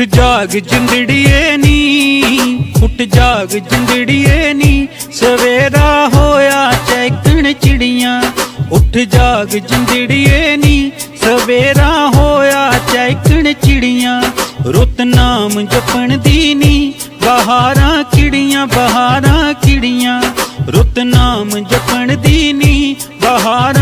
ਉੱਠ ਜਾਗ ਜਿੰਦੜੀਏ ਨੀ, ਉੱਠ ਜਾਗ ਜਿੰਦੜੀਏ ਨੀ। ਸਵੇਰਾ ਹੋਇਆ ਚੈਕਣ ਚਿੜੀਆਂ, ਉੱਠ ਜਾਗ ਜਿੰਦੜੀਏ ਨੀ। ਸਵੇਰਾ ਹੋਇਆ ਚੈਕਣ ਚਿੜੀਆਂ, ਰੁੱਤ ਨਾਮ ਜਪਣ ਦੀ ਨੀ। ਬਹਾਰਾਂ ਕਿੜੀਆਂ ਬਹਾਰਾਂ ਕਿੜੀਆਂ ਰੁੱਤ ਨਾਮ ਜਪਣ ਦੀ ਨੀ। ਬਹਾਰਾਂ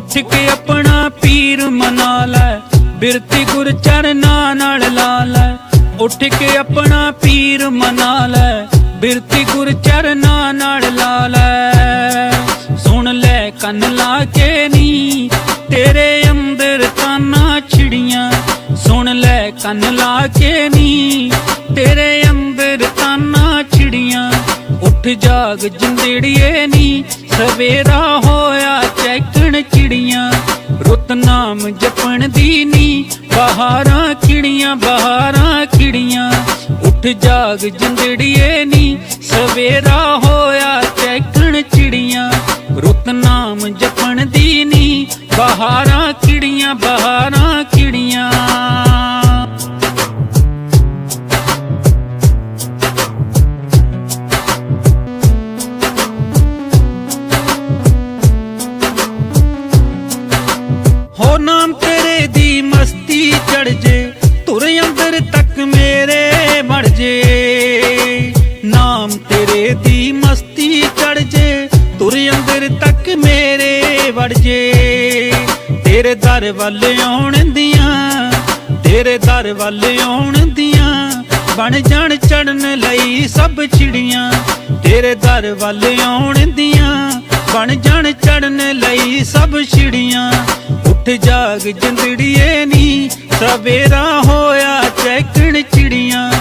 ਉੱਠ ਕੇ ਆਪਣਾ ਪੀਰ ਮਨਾ ਲੈ। ਬਿਰਤੀ ਗੁਰ ਚਰਨਾਂ ਨਾਲ ਲਾ ਲੈ। ਉੱਠ ਕੇ ਆਪਣਾ ਪੀਰ ਮਨਾ ਲੈ। ਬਿਰਤੀ ਗੁਰ ਚਰਨਾਂ ਨਾਲ ਲਾ ਲੈ। ਸੁਣ ਲੈ ਕੰਨ ਲਾ ਕੇ ਨੀ, ਤੇਰੇ ਅੰਦਰ ਤਾਨਾ ਛਿੜੀਆਂ। ਸੁਣ ਲੈ ਕੰਨ ਲਾ ਕੇ ਨੀ, ਤੇਰੇ ਅੰਦਰ ਉੱਠ ਜਾਗ ਜਿੰਦੜੀਏ ਨੀ, ਸਵੇਰਾ ਹੋਇਆ ਚੈਕਣ ਚਿੜੀਆਂ, ਰੁੱਤ ਨਾਮ ਜਪਣ ਦੀ ਨੀ, ਬਹਾਰਾਂ ਕਿੜੀਆਂ ਬਹਾਰਾਂ ਕਿੜੀਆਂ ਉੱਠ ਜਾਗ ਜਿੰਦੜੀਏ ਨੀ, ਸਵੇਰਾ ਹੋਇਆ ਚੈਕਣ ਚਿੜੀਆਂ, ਰੁੱਤ ਨਾਮ ਜਪਣ ਦੀ ਨੀ, ਬਹਾਰਾਂ ਕਿੜੀਆਂ ਬਹਾਰਾਂ ਨਾਮ ਤੇਰੇ ਦੀ ਮਸਤੀ ਚੜ ਜੇ, ਤੁਰ ਅੰਦਰ ਤੱਕ ਮੇਰੇ ਮੜ ਜੇ। ਨਾਮ ਤੇਰੇ ਦੀ ਮਸਤੀ ਚੜ ਜੇ, ਤੁਰ ਅੰਦਰ ਤੱਕ ਮੇਰੇ ਵੜ ਜੇ। ਤੇਰੇ ਦਰ ਵੱਲ ਆਉਣ ਦੀਆਂ, ਤੇਰੇ ਦਰ ਵੱਲ ਆਉਣ ਦੀਆਂ, ਬਣ ਜਾਣ ਚੜਨ ਲਈ ਸਭ ਚਿੜੀਆਂ। ਤੇਰੇ ਦਰ ਵੱਲ ਆਉਣ ਦੀਆਂ ਬਣ ਜਾਣ ਚੜਨ ਲਈ ਸਭ ਚਿੜੀਆਂ ਉੱਠ ਜਾਗ ਜਿੰਦੜੀਏ ਨੀ, ਸਵੇਰਾ ਹੋਇਆ ਚੈਕਣ ਚਿੜੀਆਂ।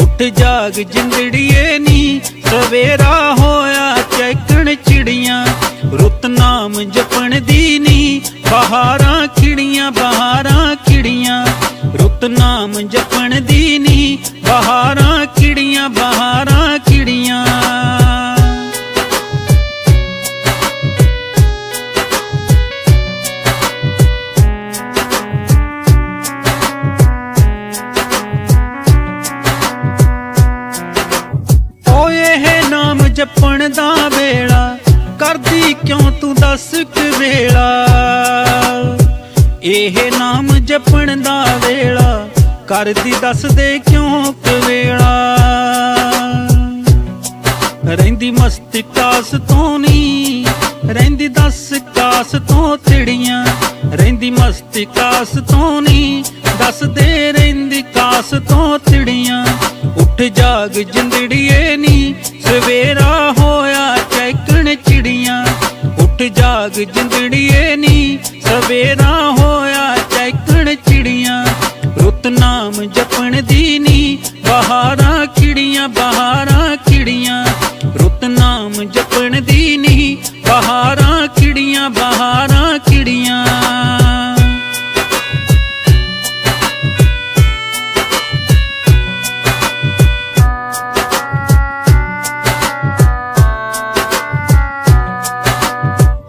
ਉੱਠ ਜਾਗ ਜਿੰਦੜੀਏ ਨੀ, ਸਵੇਰਾ ਹੋਇਆ ਚੈਕਣ ਚਿੜੀਆਂ। ਰੁੱਤ ਨਾਮ ਜਪਣ ਦੀ ਨੀ, ਬਹਾਰਾਂ ਖਿੜੀਆਂ ਬਹਾਰਾਂ ਖਿੜੀਆਂ। ਰੁੱਤ ਨਾਮ ਜਪਣ ਇਹ ਨਾਮ ਜਪਣ ਦਾ ਵੇਲਾ, ਕਰਦੀ ਦੱਸਦੇ ਕਿਉਂ ਕਿ ਰਹਿੰਦੀ ਮਸਤੀ ਕਾਸ ਤੋਂ ਨੀ, ਰਹਿੰਦੀ ਦਸ ਕਾਸ ਤੋਂ ਤਿੜੀਆਂ, ਰਹਿੰਦੀ ਮਸਤ ਕਾਸ ਤੋਂ ਨੀ, ਦੱਸਦੇ ਰਹਿੰਦੀ ਕਾਸ ਤੋਂ ਚਿੜੀਆਂ ਉੱਠ ਜਾਗ ਜਿੰਦੜੀਏ ਨੀ, ਸਵੇਰਾ ਹੋਇਆ ਚੈਕਣ ਚਿੜੀਆਂ। ਉੱਠ ਜਾਗ ਜਿੰਦੜੀਏ ਨੀ, ਸਵੇਰਾ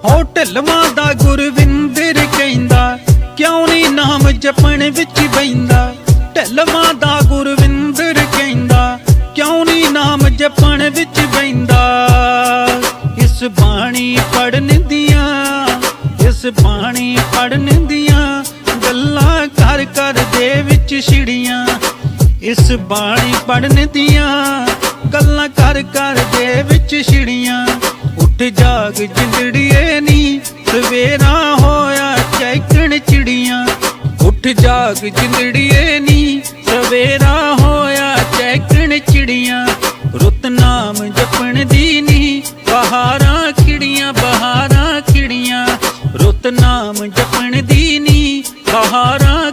ਹੋ ਢਲਵਾਂ ਦਾ ਗੁਰਵਿੰਦਰ ਕਹਿੰਦਾ, ਕਿਉਂ ਨਹੀਂ ਨਾਮ ਜਪਣ ਵਿੱਚ ਬੈਂਦਾ? ਢਲਵਾਂ ਦਾ ਗੁਰਵਿੰਦਰ ਕਹਿੰਦਾ, ਕਿਉਂ ਨਹੀਂ ਨਾਮ ਜਪਣ ਵਿੱਚ ਬੈਂਦਾ? ਇਸ ਬਾਣੀ ਪੜਨ ਦੀਆਂ, ਇਸ ਬਾਣੀ ਪੜਨ ਦੀਆਂ ਗੱਲਾਂ ਕਰ ਕਰ ਦੇ ਵਿੱਚ ਛਿੜੀਆਂ। ਇਸ ਬਾਣੀ ਪੜਨ ਦੀਆਂ ਗੱਲਾਂ ਕਰ ਕਰ ਦੇ ਵਿੱਚ ਛਿੜੀਆਂ। ਉੱਠ ਜਾਗ ਜਿੰਦੜੀਏ ਉੱਠ ਜਾਗ ਜਿੰਦੜੀਏ ਨੀ। ਸਵੇਰਾ ਹੋਇਆ ਚੈਕਣ ਚਿੜੀਆਂ। ਰੁੱਤ ਨਾਮ ਜਪਣ ਦੀ ਨੀ। ਬਹਾਰਾਂ ਖਿੜੀਆਂ ਬਹਾਰਾਂ ਖਿੜੀਆਂ ਰੁੱਤ ਨਾਮ ਜਪਣ ਦੀ ਨੀ। ਬਹਾਰਾਂ